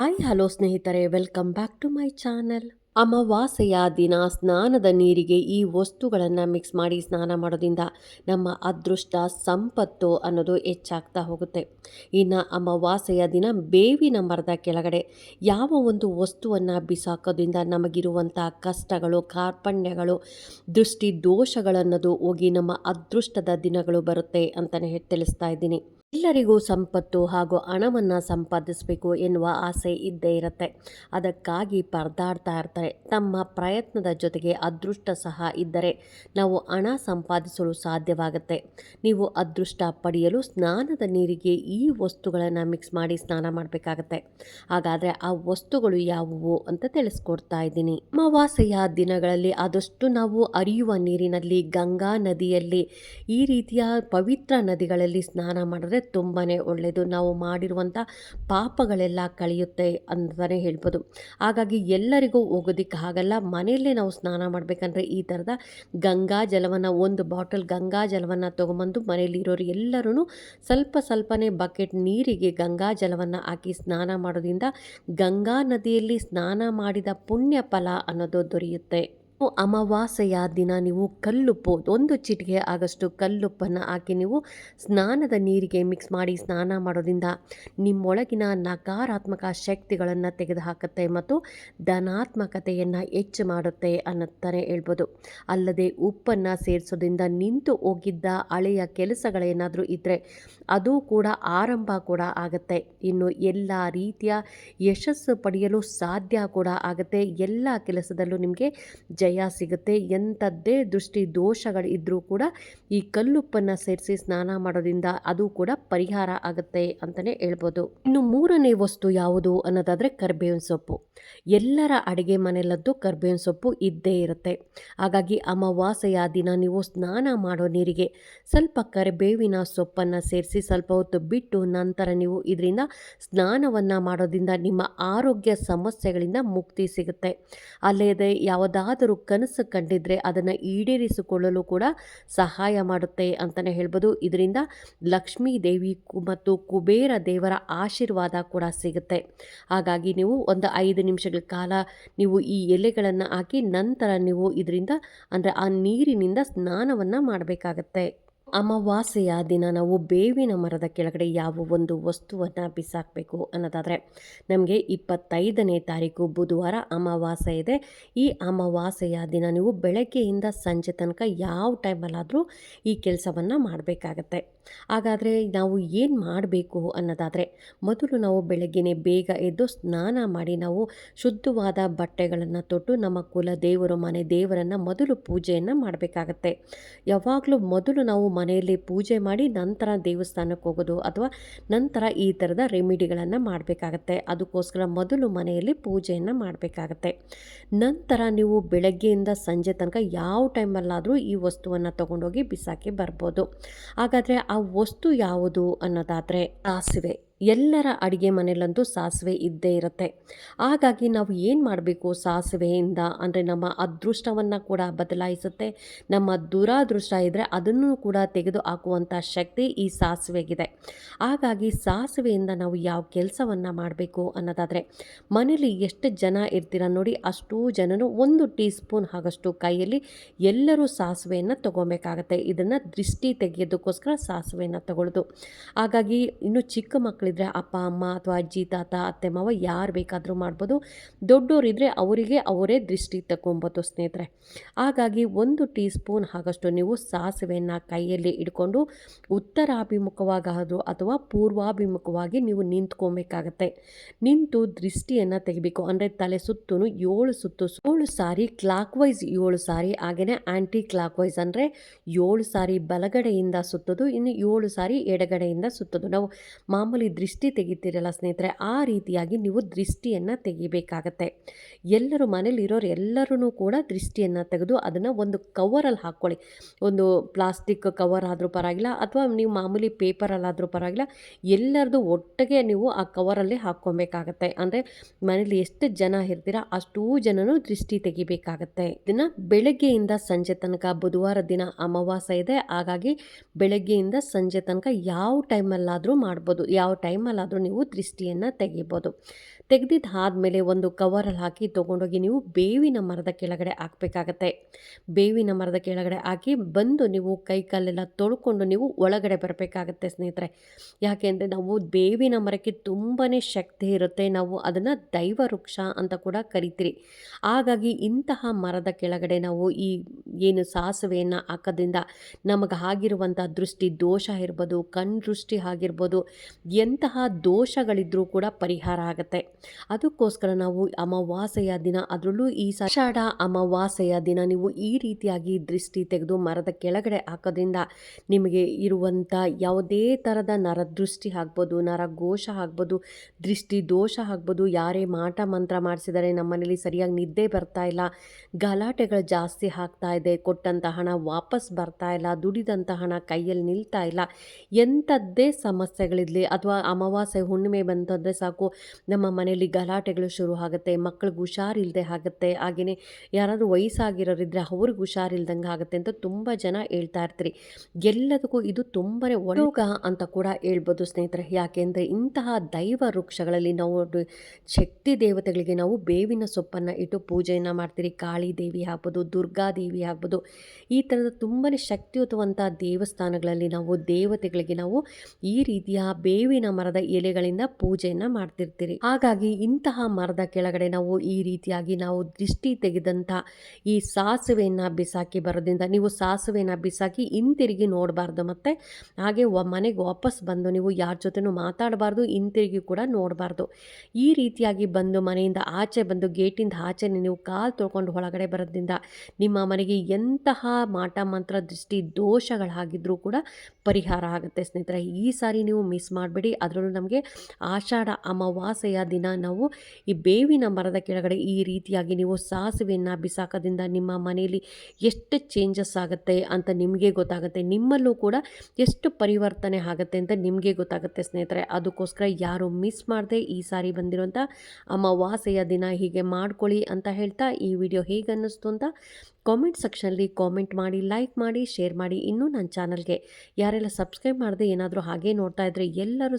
Hi hello ಸ್ನೇಹಿತರೆ, welcome back to my channel. ಅಮಾವಾಸ್ಯೆಯ ದಿನ, ಸ್ನಾನದ ನೀರಿಗೆ ಈ ವಸ್ತುಗಳನ್ನು ಮಿಕ್ಸ್ ಮಾಡಿ ಸ್ನಾನ ಮಾಡೋದ್ರಿಂದ ನಮ್ಮ ಅದೃಷ್ಟ, ಸಂಪತ್ತು ಅನ್ನೋದು ಹೆಚ್ಚಾಗ್ತಾ ಹೋಗುತ್ತೆ. ಇನ್ನು ಅಮಾವಾಸ್ಯೆಯ ದಿನ ಬೇವಿನ ಮರದ ಕೆಳಗಡೆ ಯಾವ ಒಂದು ವಸ್ತುವನ್ನು ಬಿಸಾಕೋದ್ರಿಂದ ನಮಗಿರುವಂಥ ಕಷ್ಟಗಳು, ಕಾರ್ಪಣ್ಯಗಳು, ದೃಷ್ಟಿ ದೋಷಗಳನ್ನೋದು ಹೋಗಿ ನಮ್ಮ ಅದೃಷ್ಟದ ದಿನಗಳು ಬರುತ್ತೆ ಅಂತಲೇ ತಿಳಿಸ್ತಾ ಇದ್ದೀನಿ. ಎಲ್ಲರಿಗೂ ಸಂಪತ್ತು ಹಾಗೂ ಹಣವನ್ನು ಸಂಪಾದಿಸಬೇಕು ಎನ್ನುವ ಆಸೆ ಇದ್ದೇ ಇರುತ್ತೆ. ಅದಕ್ಕಾಗಿ ಪರದಾಡ್ತಾ ಇರ್ತಾರೆ. ತಮ್ಮ ಪ್ರಯತ್ನದ ಜೊತೆಗೆ ಅದೃಷ್ಟ ಸಹ ಇದ್ದರೆ ನಾವು ಹಣ ಸಂಪಾದಿಸಲು ಸಾಧ್ಯವಾಗುತ್ತೆ. ನೀವು ಅದೃಷ್ಟ ಪಡೆಯಲು ಸ್ನಾನದ ನೀರಿಗೆ ಈ ವಸ್ತುಗಳನ್ನು ಮಿಕ್ಸ್ ಮಾಡಿ ಸ್ನಾನ ಮಾಡಬೇಕಾಗತ್ತೆ. ಹಾಗಾದರೆ ಆ ವಸ್ತುಗಳು ಯಾವುವು ಅಂತ ತಿಳಿಸ್ಕೊಡ್ತಾ ಇದ್ದೀನಿ. ಅಮಾವಾಸ್ಯೆಯ ದಿನಗಳಲ್ಲಿ ಆದಷ್ಟು ನಾವು ಅರಿಯುವ ನೀರಿನಲ್ಲಿ, ಗಂಗಾ ನದಿಯಲ್ಲಿ ಈ ರೀತಿಯ ಪವಿತ್ರ ನದಿಗಳಲ್ಲಿ ಸ್ನಾನ ಮಾಡಿದ್ರೆ ತುಂಬಾ ಒಳ್ಳೆಯದು ನಾವು ಮಾಡಿರುವಂಥ ಪಾಪಗಳೆಲ್ಲ ಕಳೆಯುತ್ತೆ ಅಂತಲೇ ಹೇಳ್ಬೋದು. ಹಾಗಾಗಿ ಎಲ್ಲರಿಗೂ ಹೋಗೋದಿಕ್ಕೆ ಆಗಲ್ಲ ಮನೆಯಲ್ಲೇ ನಾವು ಸ್ನಾನ ಮಾಡಬೇಕಂದ್ರೆ ಈ ಥರದ ಗಂಗಾ ಜಲವನ್ನು, ಒಂದು ಬಾಟಲ್ ಗಂಗಾ ಜಲವನ್ನು ತೊಗೊಂಬಂದು ಮನೆಯಲ್ಲಿ ಇರೋರು ಎಲ್ಲರೂ ಸ್ವಲ್ಪ ಸ್ವಲ್ಪನೇ ಬಕೆಟ್ ನೀರಿಗೆ ಗಂಗಾ ಜಲವನ್ನು ಹಾಕಿ ಸ್ನಾನ ಮಾಡೋದ್ರಿಂದ ಗಂಗಾ ನದಿಯಲ್ಲಿ ಸ್ನಾನ ಮಾಡಿದ ಪುಣ್ಯ ಫಲ ಅನ್ನೋದು ದೊರೆಯುತ್ತೆ. ಅಮಾವಾಸ್ಯೆಯ ದಿನ ನೀವು ಕಲ್ಲುಪ್ಪು ಒಂದು ಚಿಟಿಕೆ ಆಗಷ್ಟು ಕಲ್ಲುಪ್ಪನ್ನು ಹಾಕಿ ನೀವು ಸ್ನಾನದ ನೀರಿಗೆ ಮಿಕ್ಸ್ ಮಾಡಿ ಸ್ನಾನ ಮಾಡೋದ್ರಿಂದ ನಿಮ್ಮೊಳಗಿನ ನಕಾರಾತ್ಮಕ ಶಕ್ತಿಗಳನ್ನು ತೆಗೆದುಹಾಕುತ್ತೆ ಮತ್ತು ಧನಾತ್ಮಕತೆಯನ್ನು ಹೆಚ್ಚು ಮಾಡುತ್ತೆ ಅನ್ನತ್ತಾನೆ ಹೇಳ್ಬೋದು. ಅಲ್ಲದೆ ಉಪ್ಪನ್ನು ಸೇರಿಸೋದ್ರಿಂದ ನಿಂತು ಹೋಗಿದ್ದ ಹಳೆಯ ಕೆಲಸಗಳೇನಾದರೂ ಇದ್ದರೆ ಅದು ಕೂಡ ಆರಂಭ ಕೂಡ ಆಗುತ್ತೆ. ಇನ್ನು ಎಲ್ಲ ರೀತಿಯ ಯಶಸ್ಸು ಪಡೆಯಲು ಸಾಧ್ಯ ಕೂಡ ಆಗುತ್ತೆ. ಎಲ್ಲ ಕೆಲಸದಲ್ಲೂ ನಿಮಗೆ ಜಯ ಸಿಗುತ್ತೆ. ಎಂಥದ್ದೇ ದೃಷ್ಟಿ ದೋಷಗಳು ಇದ್ದರೂ ಕೂಡ ಈ ಕಲ್ಲುಪ್ಪನ್ನು ಸೇರಿಸಿ ಸ್ನಾನ ಮಾಡೋದ್ರಿಂದ ಅದು ಕೂಡ ಪರಿಹಾರ ಆಗುತ್ತೆ ಅಂತಲೇ ಹೇಳ್ಬೋದು. ಇನ್ನು ಮೂರನೇ ವಸ್ತು ಯಾವುದು ಅನ್ನೋದಾದರೆ ಕರ್ಬೇವಿನ ಸೊಪ್ಪು. ಎಲ್ಲರ ಅಡುಗೆ ಮನೆಯಲ್ಲದ್ದು ಕರ್ಬೇವಿನ ಸೊಪ್ಪು ಇದ್ದೇ ಇರುತ್ತೆ. ಹಾಗಾಗಿ ಅಮಾವಾಸ್ಯೆಯ ದಿನ ನೀವು ಸ್ನಾನ ಮಾಡೋ ನೀರಿಗೆ ಸ್ವಲ್ಪ ಕರಿಬೇವಿನ ಸೊಪ್ಪನ್ನು ಸೇರಿಸಿ ಸ್ವಲ್ಪ ಹೊತ್ತು ಬಿಟ್ಟು ನಂತರ ನೀವು ಇದರಿಂದ ಸ್ನಾನವನ್ನು ಮಾಡೋದ್ರಿಂದ ನಿಮ್ಮ ಆರೋಗ್ಯ ಸಮಸ್ಯೆಗಳಿಂದ ಮುಕ್ತಿ ಸಿಗುತ್ತೆ. ಅಲ್ಲದೆ ಯಾವುದಾದರೂ ಕನಸು ಕಂಡಿದ್ರೆ ಅದನ್ನು ಈಡೇರಿಸಿಕೊಳ್ಳಲು ಕೂಡ ಸಹಾಯ ಮಾಡುತ್ತೆ ಅಂತಲೇ ಹೇಳ್ಬೋದು. ಇದರಿಂದ ಲಕ್ಷ್ಮೀ ದೇವಿ ಮತ್ತು ಕುಬೇರ ದೇವರ ಆಶೀರ್ವಾದ ಕೂಡ ಸಿಗುತ್ತೆ. ಹಾಗಾಗಿ ನೀವು ಒಂದು ಐದು ನಿಮಿಷಗಳ ಕಾಲ ನೀವು ಈ ಎಲೆಗಳನ್ನು ಹಾಕಿ ನಂತರ ನೀವು ಇದರಿಂದ ಅಂದರೆ ಆ ನೀರಿನಿಂದ ಸ್ನಾನವನ್ನು ಮಾಡಬೇಕಾಗತ್ತೆ. ಅಮಾವಾಸ್ಯೆಯ ದಿನ ನಾವು ಬೇವಿನ ಮರದ ಕೆಳಗಡೆ ಯಾವ ಒಂದು ವಸ್ತುವನ್ನು ಬಿಸಾಕಬೇಕು ಅನ್ನೋದಾದರೆ, ನಮಗೆ ಇಪ್ಪತ್ತೈದನೇ ತಾರೀಕು ಬುಧವಾರ ಅಮಾವಾಸ್ಯೆ ಇದೆ. ಈ ಅಮಾವಾಸ್ಯೆಯ ದಿನ ನೀವು ಬೆಳಗ್ಗೆಯಿಂದ ಸಂಜೆ ತನಕ ಯಾವ ಟೈಮಲ್ಲಾದರೂ ಈ ಕೆಲಸವನ್ನು ಮಾಡಬೇಕಾಗತ್ತೆ. ಹಾಗಾದರೆ ನಾವು ಏನು ಮಾಡಬೇಕು ಅನ್ನೋದಾದರೆ, ಮೊದಲು ನಾವು ಬೆಳಗ್ಗೆನೇ ಬೇಗ ಎದ್ದು ಸ್ನಾನ ಮಾಡಿ ನಾವು ಶುದ್ಧವಾದ ಬಟ್ಟೆಗಳನ್ನು ತೊಟ್ಟು ನಮ್ಮ ಕುಲ ದೇವರು, ಮನೆ ದೇವರನ್ನು ಮೊದಲು ಪೂಜೆಯನ್ನು ಮಾಡಬೇಕಾಗತ್ತೆ. ಯಾವಾಗಲೂ ಮೊದಲು ನಾವು ಮನೆಯಲ್ಲಿ ಪೂಜೆ ಮಾಡಿ ನಂತರ ದೇವಸ್ಥಾನಕ್ಕೆ ಹೋಗೋದು ಅಥವಾ ನಂತರ ಈ ಥರದ ರೆಮಿಡಿಗಳನ್ನು ಮಾಡಬೇಕಾಗತ್ತೆ. ಅದಕ್ಕೋಸ್ಕರ ಮೊದಲು ಮನೆಯಲ್ಲಿ ಪೂಜೆಯನ್ನು ಮಾಡಬೇಕಾಗತ್ತೆ. ನಂತರ ನೀವು ಬೆಳಗ್ಗೆಯಿಂದ ಸಂಜೆ ತನಕ ಯಾವ ಟೈಮಲ್ಲಾದರೂ ಈ ವಸ್ತುವನ್ನು ತೊಗೊಂಡೋಗಿ ಬಿಸಾಕಿ ಬರ್ಬೋದು. ಹಾಗಾದರೆ ಆ ವಸ್ತು ಯಾವುದು ಅನ್ನೋದಾದರೆ ಸಾಸಿವೆ. ಎಲ್ಲರ ಅಡುಗೆ ಮನೆಯಲ್ಲಂತೂ ಸಾಸಿವೆ ಇದ್ದೇ ಇರುತ್ತೆ. ಹಾಗಾಗಿ ನಾವು ಏನು ಮಾಡಬೇಕು ಸಾಸಿವೆಯಿಂದ? ಅಂದರೆ ನಮ್ಮ ಅದೃಷ್ಟವನ್ನು ಕೂಡ ಬದಲಾಯಿಸುತ್ತೆ. ನಮ್ಮ ದುರಾದೃಷ್ಟ ಇದ್ದರೆ ಅದನ್ನು ಕೂಡ ತೆಗೆದು ಹಾಕುವಂಥ ಶಕ್ತಿ ಈ ಸಾಸಿವೆಗಿದೆ. ಹಾಗಾಗಿ ಸಾಸಿವೆಯಿಂದ ನಾವು ಯಾವ ಕೆಲಸವನ್ನು ಮಾಡಬೇಕು ಅನ್ನೋದಾದರೆ, ಮನೇಲಿ ಎಷ್ಟು ಜನ ಇರ್ತೀರ ನೋಡಿ, ಅಷ್ಟೂ ಜನರು ಒಂದು ಟೀ ಸ್ಪೂನ್ ಆಗಷ್ಟು ಕೈಯಲ್ಲಿ ಎಲ್ಲರೂ ಸಾಸಿವೆಯನ್ನು ತೊಗೊಬೇಕಾಗತ್ತೆ. ಇದನ್ನು ದೃಷ್ಟಿ ತೆಗೆಯೋದಕ್ಕೋಸ್ಕರ ಸಾಸಿವೆಯನ್ನು ತಗೊಳ್ಳೋದು. ಹಾಗಾಗಿ ಇನ್ನು ಚಿಕ್ಕ ಮಕ್ಕಳು ಮಕ್ಕಳಿದ್ರೆ ಅಪ್ಪ, ಅಮ್ಮ ಅಥವಾ ಅಜ್ಜಿ, ತಾತ, ಅತ್ತೆ, ಮಾವ ಯಾರು ಬೇಕಾದರೂ ಮಾಡ್ಬೋದು. ದೊಡ್ಡೋರಿದ್ದರೆ ಅವರಿಗೆ ಅವರೇ ದೃಷ್ಟಿ ತಗೊಬೋದು ಸ್ನೇಹಿತರೆ. ಹಾಗಾಗಿ ಒಂದು ಟೀ ಸ್ಪೂನ್ ಆಗಷ್ಟು ನೀವು ಸಾಸಿವೆಯನ್ನು ಕೈಯಲ್ಲಿ ಇಟ್ಕೊಂಡು ಉತ್ತರಾಭಿಮುಖವಾಗಾದರೂ ಅಥವಾ ಪೂರ್ವಾಭಿಮುಖವಾಗಿ ನೀವು ನಿಂತ್ಕೊಬೇಕಾಗತ್ತೆ. ನಿಂತು ದೃಷ್ಟಿಯನ್ನು ತೆಗಿಬೇಕು. ಅಂದರೆ ತಲೆ ಸುತ್ತೂ ಏಳು ಸುತ್ತು ಏಳು ಸಾರಿ ಕ್ಲಾಕ್ ವೈಸ್ ಏಳು ಸಾರಿ ಹಾಗೆಯೇ ಆ್ಯಂಟಿ ಕ್ಲಾಕ್ ವೈಸ್ ಅಂದರೆ ಏಳು ಸಾರಿ ಬಲಗಡೆಯಿಂದ ಸುತ್ತೋದು, ಇನ್ನು ಏಳು ಸಾರಿ ಎಡಗಡೆಯಿಂದ ಸುತ್ತೋದು. ನಾವು ಮಾಮೂಲಿ ದೃಷ್ಟಿ ತೆಗಿತೀರಲ್ಲ ಸ್ನೇಹಿತರೆ, ಆ ರೀತಿಯಾಗಿ ನೀವು ದೃಷ್ಟಿಯನ್ನು ತೆಗಿಬೇಕಾಗತ್ತೆ. ಎಲ್ಲರೂ ಮನೇಲಿ ಇರೋರು ಎಲ್ಲರೂ ಕೂಡ ದೃಷ್ಟಿಯನ್ನು ತೆಗೆದು ಅದನ್ನು ಒಂದು ಕವರಲ್ಲಿ ಹಾಕ್ಕೊಳ್ಳಿ ಒಂದು ಪ್ಲಾಸ್ಟಿಕ್ ಕವರ್ ಆದರೂ ಪರವಾಗಿಲ್ಲ, ಅಥವಾ ನೀವು ಮಾಮೂಲಿ ಪೇಪರಲ್ಲಾದರೂ ಪರವಾಗಿಲ್ಲ ಎಲ್ಲರದು ಒಟ್ಟಿಗೆ ನೀವು ಆ ಕವರಲ್ಲಿ ಹಾಕ್ಕೊಬೇಕಾಗತ್ತೆ. ಅಂದರೆ ಮನೇಲಿ ಎಷ್ಟು ಜನ ಇರ್ತೀರ, ಅಷ್ಟೂ ಜನನೂ ದೃಷ್ಟಿ ತೆಗಿಬೇಕಾಗತ್ತೆ. ಇದನ್ನು ಬೆಳಗ್ಗೆಯಿಂದ ಸಂಜೆ ತನಕ, ಬುಧವಾರ ದಿನ ಅಮಾವಾಸ್ಯೆ ಇದೆ, ಹಾಗಾಗಿ ಬೆಳಗ್ಗೆಯಿಂದ ಸಂಜೆ ತನಕ ಯಾವ ಟೈಮಲ್ಲಾದರೂ ಮಾಡ್ಬೋದು, ಯಾವ ಟೈಮಲ್ಲಾದರೂ ನೀವು ದೃಷ್ಟಿಯನ್ನು ತೆಗಿಬೋದು. ತೆಗೆದಿದ್ದು ಆದಮೇಲೆ ಒಂದು ಕವರಲ್ಲಿ ಹಾಕಿ ತೊಗೊಂಡೋಗಿ ನೀವು ಬೇವಿನ ಮರದ ಕೆಳಗಡೆ ಹಾಕಬೇಕಾಗತ್ತೆ. ಬೇವಿನ ಮರದ ಕೆಳಗಡೆ ಹಾಕಿ ಬಂದು ನೀವು ಕೈ ಕಾಲೆಲ್ಲ ತೊಳ್ಕೊಂಡು ನೀವು ಒಳಗಡೆ ಬರಬೇಕಾಗತ್ತೆ ಸ್ನೇಹಿತರೆ. ಯಾಕೆಂದರೆ ನಾವು ಬೇವಿನ ಮರಕ್ಕೆ ತುಂಬಾ ಶಕ್ತಿ ಇರುತ್ತೆ. ನಾವು ಅದನ್ನು ದೈವ ವೃಕ್ಷ ಅಂತ ಕೂಡ ಕರಿತೀರಿ. ಹಾಗಾಗಿ ಇಂತಹ ಮರದ ಕೆಳಗಡೆ ನಾವು ಈ ಏನು ಸಾಸಿವೆಯನ್ನು ಹಾಕೋದ್ರಿಂದ ನಮಗೆ ಆಗಿರುವಂಥ ದೃಷ್ಟಿ ದೋಷ ಇರ್ಬೋದು ಕಣ್ ದೃಷ್ಟಿ ಆಗಿರ್ಬೋದು ಎಂತಹ ದೋಷಗಳಿದ್ರೂ ಕೂಡ ಪರಿಹಾರ ಆಗುತ್ತೆ. ಅದಕ್ಕೋಸ್ಕರ ನಾವು ಅಮಾವಾಸ್ಯೆಯ ದಿನ, ಅದರಲ್ಲೂ ಈ ಸಾಡ ಅಮಾವಾಸ್ಯೆಯ ದಿನ ನೀವು ಈ ರೀತಿಯಾಗಿ ದೃಷ್ಟಿ ತೆಗೆದು ಮರದ ಕೆಳಗಡೆ ಹಾಕೋದ್ರಿಂದ ನಿಮಗೆ ಇರುವಂಥ ಯಾವುದೇ ಥರದ ನರದೃಷ್ಟಿ ಆಗ್ಬೋದು, ನರಘೋಷ ಆಗ್ಬೋದು, ದೃಷ್ಟಿ ದೋಷ ಆಗ್ಬೋದು, ಯಾರೇ ಮಾಟ ಮಂತ್ರ ಮಾಡಿಸಿದರೆ ನಮ್ಮನೇಲಿ ಸರಿಯಾಗಿ ನಿದ್ದೆ ಬರ್ತಾ ಇಲ್ಲ, ಗಲಾಟೆಗಳು ಜಾಸ್ತಿ ಆಗ್ತಾ ಇದೆ, ಕೊಟ್ಟಂಥ ಹಣ ವಾಪಸ್ ಬರ್ತಾ ಇಲ್ಲ, ದುಡಿದಂಥ ಹಣ ಕೈಯಲ್ಲಿ ನಿಲ್ತಾ ಇಲ್ಲ, ಎಂಥದ್ದೇ ಸಮಸ್ಯೆಗಳಿರಲಿ ಅಥವಾ ಅಮಾವಾಸ್ಯೆ ಹುಣ್ಣಿಮೆ ಬಂತಂದರೆ ಸಾಕು, ನಮ್ಮ ಮನೆಯಲ್ಲಿ ಗಲಾಟೆಗಳು ಶುರು ಆಗುತ್ತೆ ಮಕ್ಕಳಿಗೆ ಹುಷಾರಿಲ್ಲದೆ ಆಗುತ್ತೆ. ಹಾಗೆಯೇ ಯಾರಾದರೂ ವಯಸ್ಸಾಗಿರೋರಿದ್ದರೆ ಅವ್ರಿಗೆ ಹುಷಾರಿಲ್ದಂಗೆ ಆಗುತ್ತೆ ಅಂತ ತುಂಬ ಜನ ಹೇಳ್ತಾ ಇರ್ತೀರಿ. ಎಲ್ಲದಕ್ಕೂ ಇದು ತುಂಬಾ ಒಳಗ ಅಂತ ಕೂಡ ಹೇಳ್ಬೋದು ಸ್ನೇಹಿತರೆ. ಯಾಕೆಂದರೆ ಇಂತಹ ದೈವ ವೃಕ್ಷಗಳಲ್ಲಿ ನಾವು ಶಕ್ತಿ ದೇವತೆಗಳಿಗೆ ನಾವು ಬೇವಿನ ಸೊಪ್ಪನ್ನು ಇಟ್ಟು ಪೂಜೆಯನ್ನು ಮಾಡ್ತೀರಿ. ಕಾಳಿ ದೇವಿ ಆಗ್ಬೋದು ದುರ್ಗಾದೇವಿ ಆಗ್ಬೋದು, ಈ ಥರದ ತುಂಬಾ ಶಕ್ತಿಯುತವಂಥ ದೇವಸ್ಥಾನಗಳಲ್ಲಿ ನಾವು ದೇವತೆಗಳಿಗೆ ನಾವು ಈ ರೀತಿಯ ಬೇವಿನ ಮರದ ಎಲೆಗಳಿಂದ ಪೂಜೆಯನ್ನು ಮಾಡ್ತಿರ್ತೀರಿ. ಹಾಗಾಗಿ ಇಂತಹ ಮರದ ಕೆಳಗಡೆ ನಾವು ಈ ರೀತಿಯಾಗಿ ನಾವು ದೃಷ್ಟಿ ತೆಗೆದಂಥ ಈ ಸಾಸುವೆಯನ್ನು ಬಿಸಾಕಿ ಬರೋದ್ರಿಂದ, ನೀವು ಸಾಸುವೆನ ಬಿಸಾಕಿ ಹಿಂತಿರುಗಿ ನೋಡಬಾರ್ದು ಮತ್ತೆ, ಹಾಗೆ ಮನೆಗೆ ವಾಪಸ್ ಬಂದು ನೀವು ಯಾರ ಜೊತೆನೂ ಮಾತಾಡಬಾರ್ದು, ಹಿಂತಿರುಗಿ ಕೂಡ ನೋಡಬಾರ್ದು. ಈ ರೀತಿಯಾಗಿ ಬಂದು ಮನೆಯಿಂದ ಆಚೆ ಬಂದು ಗೇಟಿಂದ ಆಚೆ ನೀವು ಕಾಲು ತೊಳ್ಕೊಂಡು ಒಳಗಡೆ ಬರೋದ್ರಿಂದ ನಿಮ್ಮ ಮನೆಗೆ ಎಂತಹ ಮಾಟ ಮಂತ್ರ ದೃಷ್ಟಿ ದೋಷಗಳಾಗಿದ್ದರೂ ಕೂಡ ಪರಿಹಾರ ಆಗುತ್ತೆ ಸ್ನೇಹಿತರೆ. ಈ ಸಾರಿ ನೀವು ಮಿಸ್ ಮಾಡಬೇಡಿ. ಅದರಲ್ಲೂ ನಮಗೆ ಆಷಾಢ ಅಮಾವಾಸ್ಯೆಯ ದಿನ ನಾವು ಈ ಬೇವಿನ ಮರದ ಕೆಳಗಡೆ ಈ ರೀತಿಯಾಗಿ ನೀವು ಸಾಸಿವೆಯನ್ನು ಬಿಸಾಕೋದ್ರಿಂದ ನಿಮ್ಮ ಮನೆಯಲ್ಲಿ ಎಷ್ಟು ಚೇಂಜಸ್ ಆಗುತ್ತೆ ಅಂತ ನಿಮಗೆ ಗೊತ್ತಾಗುತ್ತೆ. ನಿಮ್ಮಲ್ಲೂ ಕೂಡ ಎಷ್ಟು ಪರಿವರ್ತನೆ ಆಗುತ್ತೆ ಅಂತ ನಿಮಗೆ ಗೊತ್ತಾಗುತ್ತೆ ಸ್ನೇಹಿತರೆ. ಅದಕ್ಕೋಸ್ಕರ ಯಾರು ಮಿಸ್ ಮಾಡದೆ ಈ ಸಾರಿ ಬಂದಿರುವಂಥ ಅಮಾವಾಸ್ಯೆಯ ದಿನ ಹೀಗೆ ಮಾಡ್ಕೊಳ್ಳಿ ಅಂತ ಹೇಳ್ತಾ ಈ ವಿಡಿಯೋ ಹೇಗೆ ಅನ್ನಿಸ್ತು ಅಂತ ಕಾಮೆಂಟ್ ಸೆಕ್ಷನಲ್ಲಿ ಕಾಮೆಂಟ್ ಮಾಡಿ ಲೈಕ್ ಮಾಡಿ ಶೇರ್ ಮಾಡಿ. ಇನ್ನೂ ನನ್ನ ಚಾನಲ್ಗೆ ಯಾರೆಲ್ಲ ಸಬ್ಸ್ಕ್ರೈಬ್ ಮಾಡದೆ ಏನಾದರೂ ಹಾಗೆ ನೋಡ್ತಾ ಇದ್ದರೆ ಎಲ್ಲರೂ